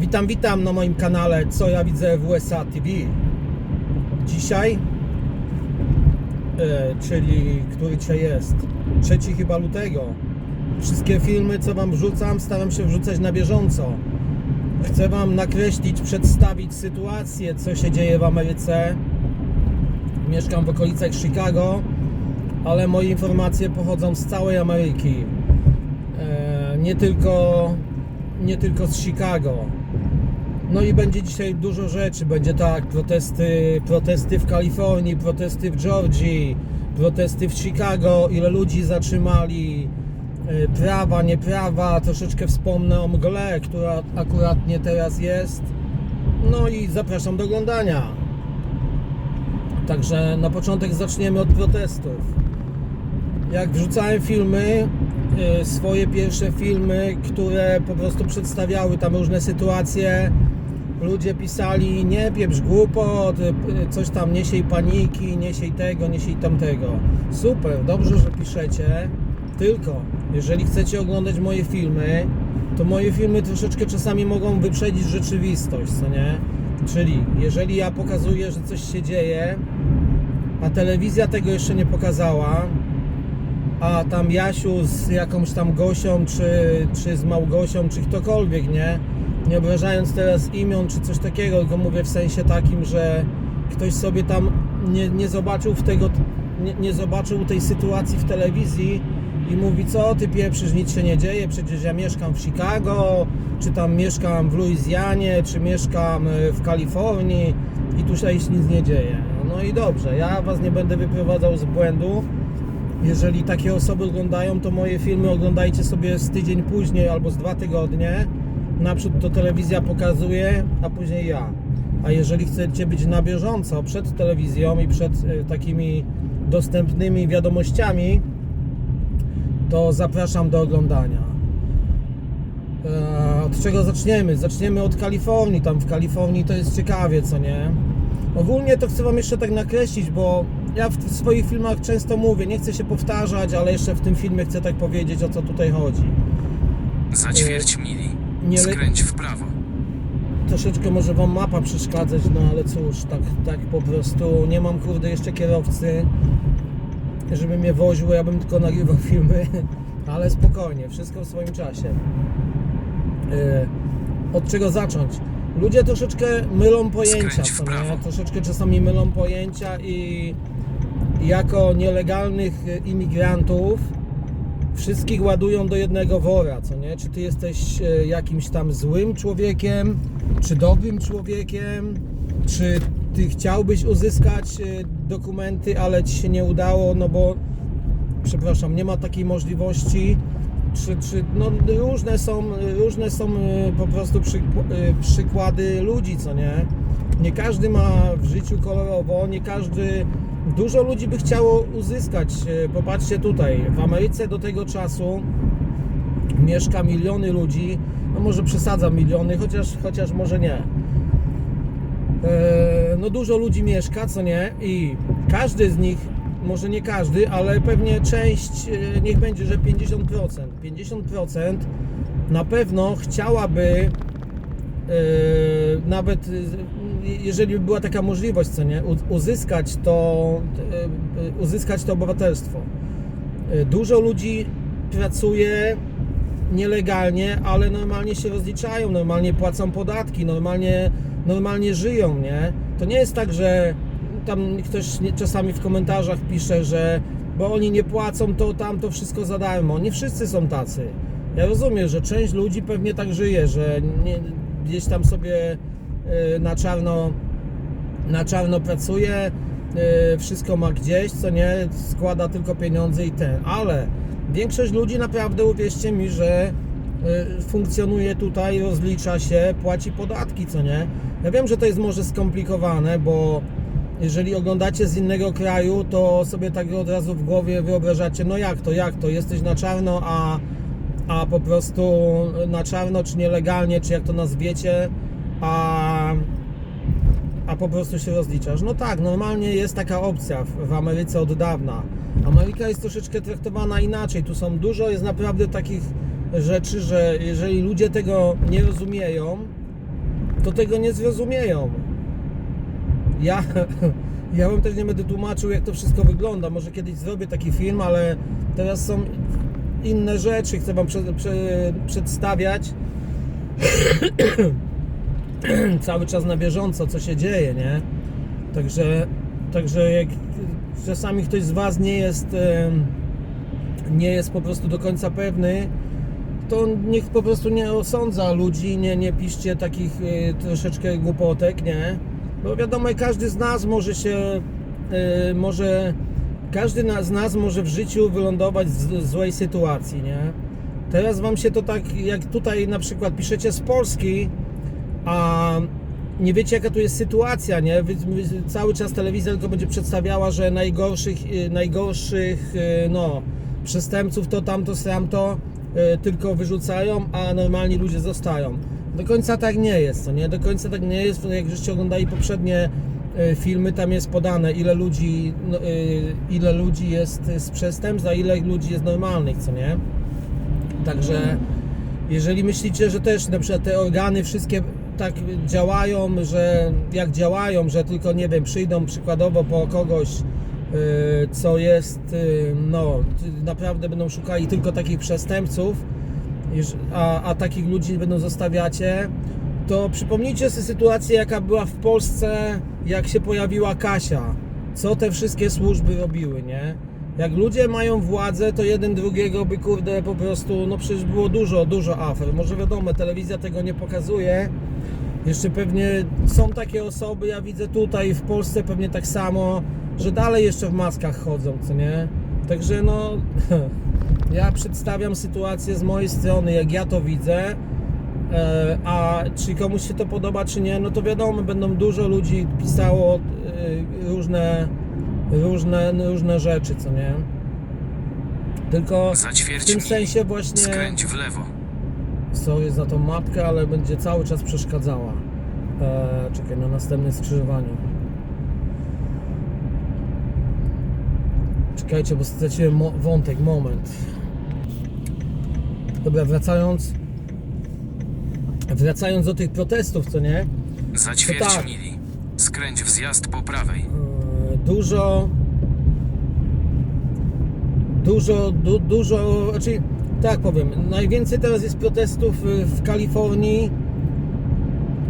Witam, witam na moim kanale Co ja widzę w USA TV. Dzisiaj, e, czyli który dzisiaj jest? 3 chyba lutego. Wszystkie filmy, co Wam wrzucam, staram się wrzucać na bieżąco. Chcę Wam nakreślić, przedstawić sytuację, co się dzieje w Ameryce. Mieszkam w okolicach Chicago, ale moje informacje pochodzą z całej Ameryki. E, nie tylko, nie tylko z Chicago. No i będzie dzisiaj dużo rzeczy. Będzie tak, protesty, protesty w Kalifornii, protesty w Georgii, protesty w Chicago, ile ludzi zatrzymali, e, prawa, nieprawa, troszeczkę wspomnę o mgle, która akurat nie teraz jest. No i zapraszam do oglądania. Także na początek zaczniemy od protestów. Jak wrzucałem filmy, y, swoje pierwsze filmy, które po prostu przedstawiały tam różne sytuacje, ludzie pisali nie pieprz głupot, y, coś tam nie siej paniki, nie siej tego, nie siej tamtego. Super, dobrze, że piszecie, tylko jeżeli chcecie oglądać moje filmy, to moje filmy troszeczkę czasami mogą wyprzedzić rzeczywistość, co nie? Czyli jeżeli ja pokazuję, że coś się dzieje, a telewizja tego jeszcze nie pokazała, a tam Jasiu z jakąś tam Gosią, czy, czy z Małgosią, czy ktokolwiek, nie? Nie obrażając teraz imion, czy coś takiego, tylko mówię w sensie takim, że ktoś sobie tam nie, nie zobaczył w tego, nie, nie zobaczył tej sytuacji w telewizji i mówi, co ty pieprzysz, nic się nie dzieje, przecież ja mieszkam w Chicago, czy tam mieszkam w Luizjanie, czy mieszkam e, w Kalifornii i tu się nic nie dzieje. No i dobrze, ja was nie będę wyprowadzał z błędu, jeżeli takie osoby oglądają, to moje filmy oglądajcie sobie z tydzień później albo z dwa tygodnie. Naprzód to telewizja pokazuje, a później ja. A jeżeli chcecie być na bieżąco przed telewizją i przed y, takimi dostępnymi wiadomościami, to zapraszam do oglądania. E, Od czego zaczniemy? Zaczniemy od Kalifornii. Tam w Kalifornii to jest ciekawie, co nie? Ogólnie to chcę Wam jeszcze tak nakreślić, bo ja w swoich filmach często mówię, nie chcę się powtarzać, ale jeszcze w tym filmie chcę tak powiedzieć, o co tutaj chodzi. Za ćwierć mili. Nie le- Skręć w prawo. Troszeczkę może Wam mapa przeszkadzać, no ale cóż, tak, tak po prostu nie mam kurde jeszcze kierowcy, żeby mnie woził, ja bym tylko nagrywał filmy, ale spokojnie, wszystko w swoim czasie. Yy, Od czego zacząć? Ludzie troszeczkę mylą pojęcia, co nie? troszeczkę czasami mylą pojęcia i jako nielegalnych imigrantów wszystkich ładują do jednego wora, co nie? Czy ty jesteś e, jakimś tam złym człowiekiem, czy dobrym człowiekiem, czy ty chciałbyś uzyskać e, dokumenty, ale ci się nie udało, no bo przepraszam, nie ma takiej możliwości. Czy, czy, no, różne są, różne są e, po prostu przy, przykłady ludzi, co nie? Nie każdy ma w życiu kolorowo, nie każdy. Dużo ludzi by chciało uzyskać. e, Popatrzcie tutaj, w Ameryce do tego czasu mieszka miliony ludzi. No może przesadzam miliony, chociaż, chociaż może nie. E, No dużo ludzi mieszka, co nie? I każdy z nich, może nie każdy, ale pewnie część, e, niech będzie, że 50%. 50% na pewno chciałaby nawet jeżeli by była taka możliwość, co nie, uzyskać to, e, uzyskać to obywatelstwo. E, Dużo ludzi pracuje nielegalnie, ale normalnie się rozliczają, normalnie płacą podatki, normalnie, normalnie żyją, nie? To nie jest tak, że tam ktoś czasami w komentarzach pisze, że bo oni nie płacą, to tam to wszystko za darmo. Nie wszyscy są tacy. Ja rozumiem, że część ludzi pewnie tak żyje, że nie, gdzieś tam sobie na czarno na czarno pracuje, y, wszystko ma gdzieś, co nie, składa tylko pieniądze i ten, ale większość ludzi naprawdę, uwierzcie mi, że y, funkcjonuje tutaj, rozlicza się, płaci podatki, co nie. Ja wiem, że to jest może skomplikowane, bo jeżeli oglądacie z innego kraju, to sobie tak od razu w głowie wyobrażacie, no jak to, jak to, jesteś na czarno, a, a po prostu na czarno, czy nielegalnie, czy jak to nazwiecie, a a po prostu się rozliczasz. No tak, normalnie jest taka opcja w, w Ameryce od dawna. Ameryka jest troszeczkę traktowana inaczej. Tu są dużo, jest naprawdę takich rzeczy, że jeżeli ludzie tego nie rozumieją, to tego nie zrozumieją. Ja, ja wam też nie będę tłumaczył, jak to wszystko wygląda. Może kiedyś zrobię taki film, ale teraz są inne rzeczy. Chcę wam prze, prze, przedstawiać cały czas na bieżąco, co się dzieje, nie? Także, także jak czasami ktoś z Was nie jest, nie jest po prostu do końca pewny, to niech po prostu nie osądza ludzi, nie, nie piszcie takich e, troszeczkę głupotek, nie? Bo wiadomo, każdy z nas może się, e, może, każdy z nas może w życiu wylądować w złej sytuacji, nie? Teraz Wam się to tak, jak tutaj na przykład piszecie z Polski, a nie wiecie jaka tu jest sytuacja, nie? Cały czas telewizja tylko będzie przedstawiała, że najgorszych, y, najgorszych y, no, przestępców to tamto, tamto y, tylko wyrzucają, a normalni ludzie zostają. Do końca tak nie jest, co nie? Do końca tak nie jest, jak żeście oglądali poprzednie filmy, tam jest podane ile ludzi, no, ile ludzi jest z przestępstw, a ile ludzi jest normalnych, co nie? Także jeżeli myślicie, że też na przykład te organy wszystkie tak działają, że jak działają, że tylko nie wiem, przyjdą przykładowo po kogoś, yy, co jest, yy, no naprawdę będą szukali tylko takich przestępców, a, a takich ludzi będą zostawiacie, to przypomnijcie sobie sytuację, jaka była w Polsce, jak się pojawiła Kasia. Co te wszystkie służby robiły, nie? Jak ludzie mają władzę, to jeden drugiego by kurde po prostu, no przecież było dużo, dużo afer. Może wiadomo, telewizja tego nie pokazuje. Jeszcze pewnie są takie osoby, ja widzę tutaj w Polsce pewnie tak samo, że dalej jeszcze w maskach chodzą, co nie? Także no, ja przedstawiam sytuację z mojej strony, jak ja to widzę. E, A czy komuś się to podoba, czy nie, no to wiadomo, będą dużo ludzi pisało e, różne, różne, różne rzeczy, co nie? Tylko w tym sensie właśnie, Skręć w lewo. Sorry za tą mapkę, ale będzie cały czas przeszkadzała. E, czekaj, na następnym skrzyżowaniu. Czekajcie, bo straciłem mo- wątek, moment. Dobra, wracając. Wracając do tych protestów, co nie? Za ćwierć tak. mili. Skręć w zjazd po prawej. E, dużo dużo, du, dużo, znaczy tak powiem, najwięcej teraz jest protestów y, w Kalifornii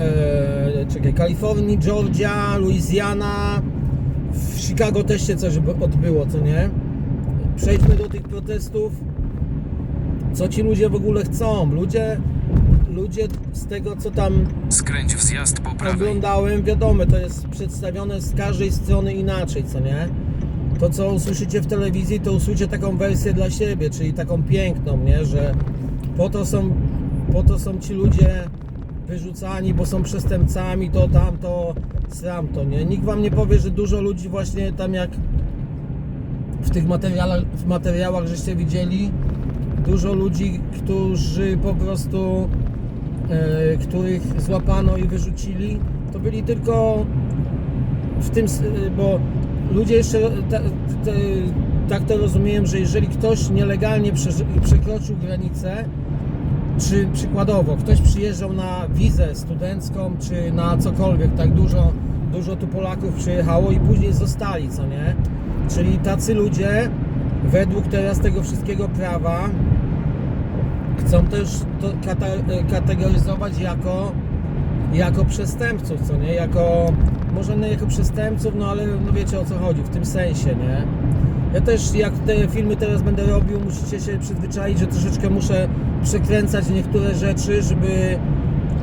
e, czekaj, Kalifornii, Georgia, Louisiana w Chicago też się coś odbyło, co nie? Przejdźmy do tych protestów co ci ludzie w ogóle chcą ludzie ludzie z tego co tam Skręć w zjazd po prawej. oglądałem, wiadomo, to jest przedstawione z każdej strony inaczej, co nie? To, co usłyszycie w telewizji, to usłyszycie taką wersję dla siebie, czyli taką piękną, nie? Że po to są, po to są ci ludzie wyrzucani, bo są przestępcami, to tamto, sram to, nie? Nikt wam nie powie, że dużo ludzi właśnie tam jak w tych materiałach, w materiałach żeście widzieli, dużo ludzi, którzy po prostu e, których złapano i wyrzucili, to byli tylko w tym, e, bo ludzie jeszcze ta, te, tak to rozumieją, że jeżeli ktoś nielegalnie przekroczył granicę, czy przykładowo ktoś przyjeżdżał na wizę studencką, czy na cokolwiek, tak dużo, dużo tu Polaków przyjechało i później zostali, co nie? Czyli tacy ludzie, według teraz tego wszystkiego prawa, chcą też to kategoryzować jako, jako przestępców, co nie? Jako, może nie jako przestępców, no ale no wiecie o co chodzi, w tym sensie, nie? Ja też jak te filmy teraz będę robił, musicie się przyzwyczaić, że troszeczkę muszę przekręcać niektóre rzeczy, żeby,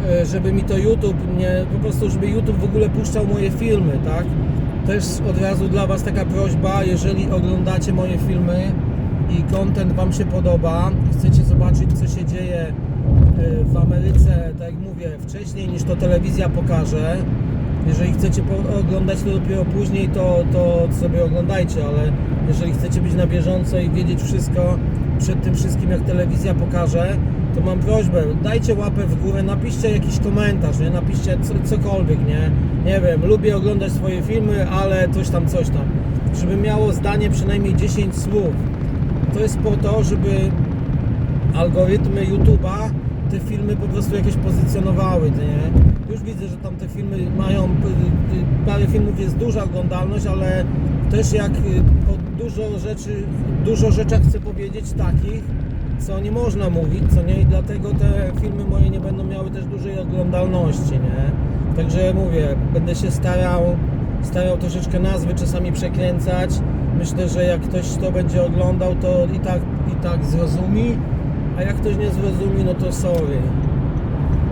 e, żeby mi to YouTube nie, po prostu żeby YouTube w ogóle puszczał moje filmy, tak? Też od razu dla Was taka prośba, jeżeli oglądacie moje filmy i content Wam się podoba, chcecie zobaczyć co się dzieje e, w Ameryce, tak jak mówię, wcześniej niż to telewizja pokaże, jeżeli chcecie oglądać to dopiero później, to, to sobie oglądajcie, ale jeżeli chcecie być na bieżąco i wiedzieć wszystko przed tym wszystkim, jak telewizja pokaże, to mam prośbę, dajcie łapę w górę, napiszcie jakiś komentarz, nie? napiszcie co, cokolwiek, nie? Nie wiem, lubię oglądać swoje filmy, ale coś tam, coś tam. Żeby miało zdanie przynajmniej 10 słów. To jest po to, żeby algorytmy YouTube'a te filmy po prostu jakieś pozycjonowały, nie? Już widzę, że tam te filmy mają, parę filmów jest duża oglądalność, ale też jak y, dużo rzeczy, dużo rzeczach chcę powiedzieć takich, co nie można mówić, co nie, i dlatego te filmy moje nie będą miały też dużej oglądalności, nie? Także mówię, będę się starał, starał troszeczkę nazwy czasami przekręcać. Myślę, że jak ktoś to będzie oglądał, to i tak, i tak zrozumi, a jak ktoś nie zrozumi, no to sorry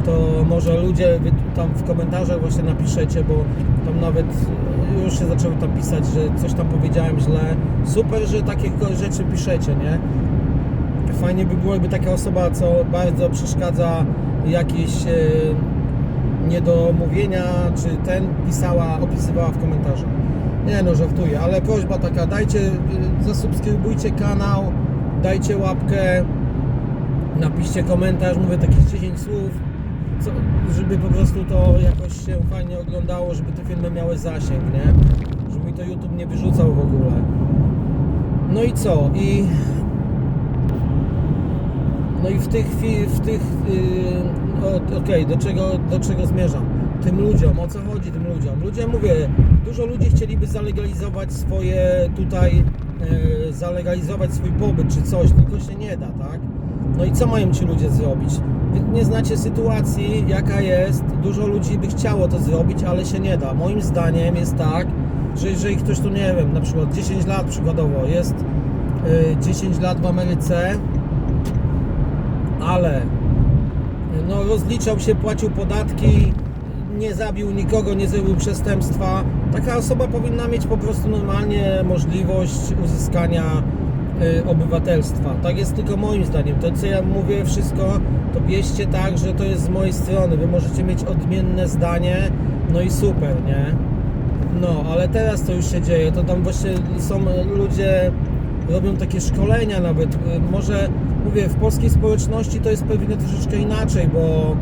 to może ludzie wy tam w komentarzach właśnie napiszecie, bo tam nawet e, już się zaczęły tam pisać, że coś tam powiedziałem źle. Super, że takie rzeczy piszecie, nie? Fajnie by było, jakby taka osoba, co bardzo przeszkadza jakieś e, niedomówienia, czy ten pisała, opisywała w komentarzach. Nie no, żartuję, ale prośba taka, dajcie, e, zasubskrybujcie kanał, dajcie łapkę, napiszcie komentarz, mówię takich 10 słów, co, żeby po prostu to jakoś się fajnie oglądało, żeby te filmy miały zasięg, nie? Żeby mi to YouTube nie wyrzucał w ogóle. No i co? I no i w tych w tych yy, okej, do czego do czego zmierzam? Tym ludziom, o co chodzi tym ludziom? Ludzie mówię, dużo ludzi chcieliby zalegalizować swoje tutaj yy, zalegalizować swój pobyt czy coś, tylko się nie da, tak? No i co mają ci ludzie zrobić? Nie znacie sytuacji, jaka jest. Dużo ludzi by chciało to zrobić, ale się nie da. Moim zdaniem jest tak, że jeżeli ktoś tu nie wiem, na przykład 10 lat przykładowo jest yy, 10 lat w Ameryce, ale no, rozliczał się, płacił podatki, nie zabił nikogo, nie zrobił przestępstwa. Taka osoba powinna mieć po prostu normalnie możliwość uzyskania y, obywatelstwa. Tak jest tylko moim zdaniem. To co ja mówię wszystko, to bierzcie tak, że to jest z mojej strony. Wy możecie mieć odmienne zdanie, no i super, nie? No, ale teraz co już się dzieje, to tam właśnie są ludzie, robią takie szkolenia nawet. Y, Może mówię, w polskiej społeczności to jest pewnie troszeczkę inaczej, bo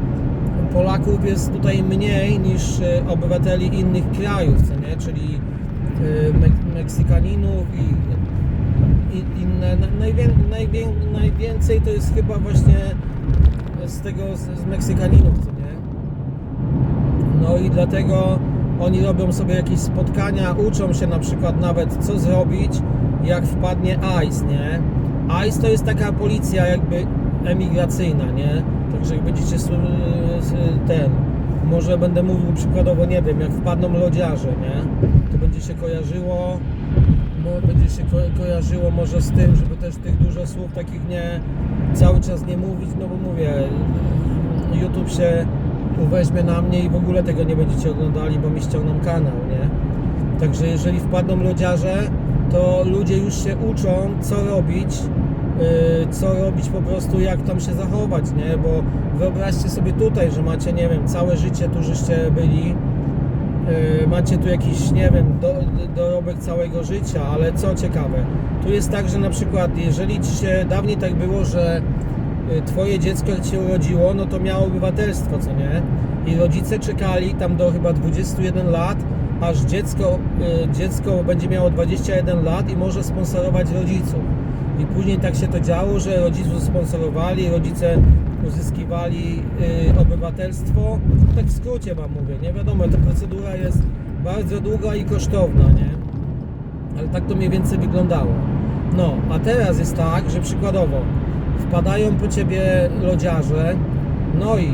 Polaków jest tutaj mniej niż y, obywateli innych krajów, co nie? Czyli y, Mek- Meksykaninów i inne. Na- Najwię, najwię, najwięcej to jest chyba właśnie z tego, z, z Meksykaninów, co nie? No i dlatego oni robią sobie jakieś spotkania, uczą się na przykład nawet co zrobić, jak wpadnie ICE, nie? ICE to jest taka policja jakby emigracyjna, nie? Także jak będziecie ten, może będę mówił przykładowo, nie wiem, jak wpadną lodziarze, nie? To będzie się kojarzyło, będzie się ko- kojarzyło może z tym, żeby też tych dużo słów takich nie, cały czas nie mówić, no bo mówię, YouTube się uweźmie na mnie i w ogóle tego nie będziecie oglądali, bo mi ściągną kanał, nie? Także jeżeli wpadną lodziarze, to ludzie już się uczą, co robić, yy, co robić po prostu, jak tam się zachować, nie? Bo wyobraźcie sobie tutaj, że macie, nie wiem, całe życie tu żeście byli, macie tu jakiś, nie wiem, do, dorobek całego życia, ale co ciekawe, tu jest tak, że na przykład, jeżeli ci się, dawniej tak było, że y, twoje dziecko jak się urodziło, no to miało obywatelstwo, co nie? I rodzice czekali tam do chyba 21 lat, aż dziecko, y, dziecko będzie miało 21 lat i może sponsorować rodziców. I później tak się to działo, że rodziców sponsorowali, rodzice uzyskiwali y, obywatelstwo. Tak w skrócie wam mówię, nie wiadomo, ta procedura jest bardzo długa i kosztowna, nie? Ale tak to mniej więcej wyglądało. No, a teraz jest tak, że przykładowo wpadają po ciebie lodziarze, no i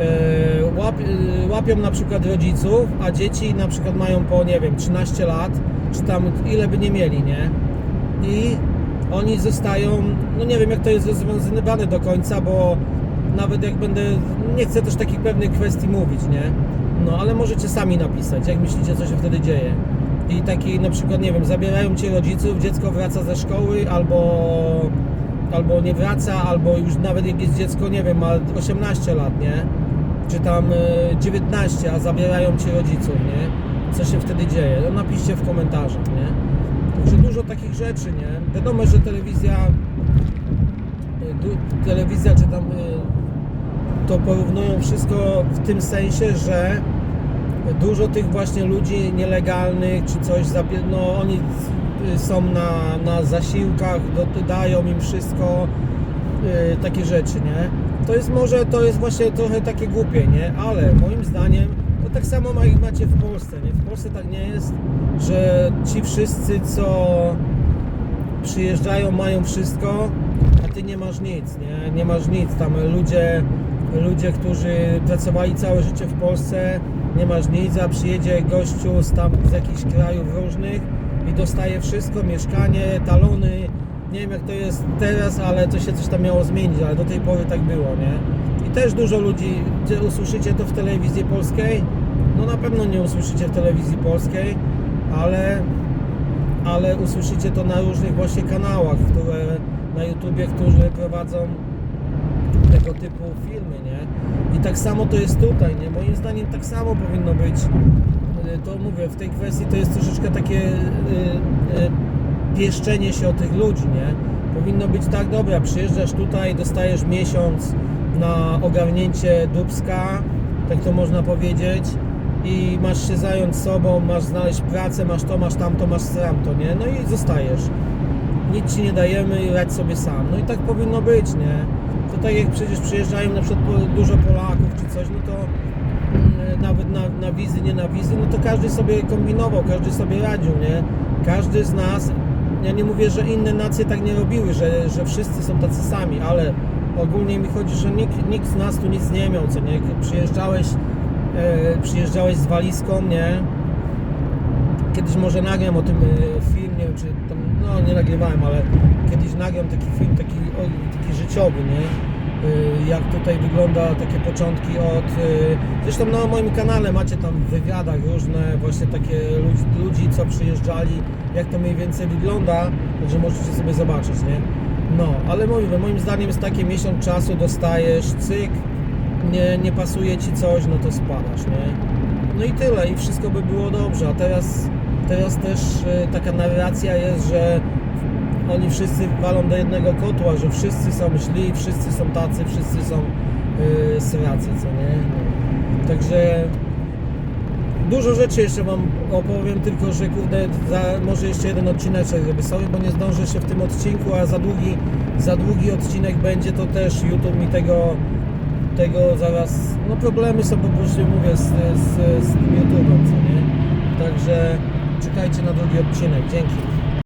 e, łap, e, łapią na przykład rodziców, a dzieci na przykład mają po, nie wiem, 13 lat, czy tam ile by nie mieli, nie? I oni zostają, no nie wiem jak to jest rozwiązywane do końca, bo nawet jak będę, nie chcę też takich pewnych kwestii mówić, nie? No ale możecie sami napisać, jak myślicie, co się wtedy dzieje. I taki na przykład, nie wiem, zabierają cię rodziców, dziecko wraca ze szkoły, albo, albo nie wraca, albo już nawet jak jest dziecko, nie wiem, ma 18 lat, nie? Czy tam e, 19, a zabierają cię rodziców, nie? Co się wtedy dzieje? No napiszcie w komentarzach, nie? Także dużo takich rzeczy, nie? Wiadomo, że telewizja, du- telewizja czy tam e, to porównują wszystko w tym sensie, że dużo tych właśnie ludzi nielegalnych czy coś, no oni y, są na, na zasiłkach, dają im wszystko, y, takie rzeczy, nie? to jest może, to jest właśnie trochę takie głupie, nie? Ale moim zdaniem to tak samo macie w Polsce, nie? W Polsce tak nie jest, że ci wszyscy, co przyjeżdżają, mają wszystko, a ty nie masz nic, nie? Nie masz nic. Tam ludzie, ludzie, którzy pracowali całe życie w Polsce, nie masz nic, a przyjedzie gościu z tam z jakichś krajów różnych i dostaje wszystko, mieszkanie, talony. Nie wiem jak to jest teraz, ale to się coś tam miało zmienić, ale do tej pory tak było, nie? I też dużo ludzi, gdzie usłyszycie to w telewizji polskiej, no na pewno nie usłyszycie w telewizji polskiej, ale ale usłyszycie to na różnych właśnie kanałach, które na YouTubie, którzy prowadzą tego typu filmy, nie? I tak samo to jest tutaj, nie? Moim zdaniem tak samo powinno być. Y, To mówię, w tej kwestii to jest troszeczkę takie y, y, pieszczenie się o tych ludzi, nie? Powinno być tak, dobra, przyjeżdżasz tutaj, dostajesz miesiąc na ogarnięcie dubska, tak to można powiedzieć, i masz się zająć sobą, masz znaleźć pracę, masz to, masz tamto, masz tamto, nie? No i zostajesz. Nic ci nie dajemy i radź sobie sam. No i tak powinno być, nie? To tak jak przecież przyjeżdżają na przykład dużo Polaków czy coś, no to mm, nawet na, na wizy, nie na wizy, no to każdy sobie kombinował, każdy sobie radził, nie? Każdy z nas, ja nie mówię, że inne nacje tak nie robiły, że, że wszyscy są tacy sami, ale ogólnie mi chodzi, że nikt, nikt z nas tu nic nie miał, co nie? Przyjeżdżałeś, e, przyjeżdżałeś z walizką, nie? Kiedyś może nagram o tym e, film, nie wiem czy tam, no nie nagrywałem, ale kiedyś nagram taki film, taki, o, taki życiowy, nie? E, Jak tutaj wygląda takie początki od... e, Zresztą na moim kanale macie tam w wywiadach różne właśnie takie ludzi, ludzi co przyjeżdżali, jak to mniej więcej wygląda, także możecie sobie zobaczyć, nie? No, ale mówię, moim zdaniem jest takie miesiąc czasu, dostajesz, cyk, nie, nie pasuje ci coś, no to spadasz, nie? No i tyle, i wszystko by było dobrze. A teraz, teraz też e, taka narracja jest, że oni wszyscy walą do jednego kotła, że wszyscy są źli, wszyscy są tacy, wszyscy są yy, sracy, co nie? No. Także dużo rzeczy jeszcze wam opowiem, tylko że kurde, może jeszcze jeden odcinek żeby sobie, bo nie zdążę się w tym odcinku, a za długi, za długi odcinek będzie, to też YouTube mi tego tego zaraz, no problemy są po prostu, mówię, z, z, z YouTube'em, co nie? Także czekajcie na drugi odcinek. Dzięki.